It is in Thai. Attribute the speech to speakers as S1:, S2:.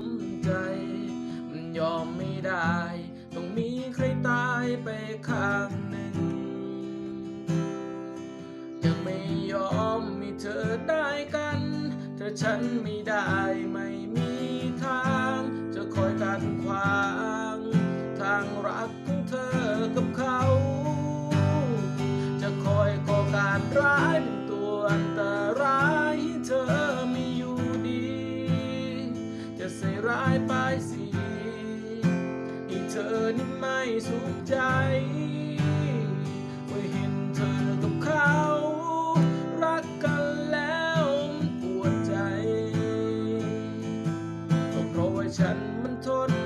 S1: มใจ มันยอมไม่ได้ ต้องมีใครตายไปข้างหนึ่ง ยังไม่ยอมมีเธอได้กัน เธอฉันไม่ได้ ส่ร้ายป้ายสีให้เธอนี่ไม่สุขใจ เมื่อเห็นเธอกับเขา รักกันแล้วปวดใจก็เพราะว่าฉันมันทน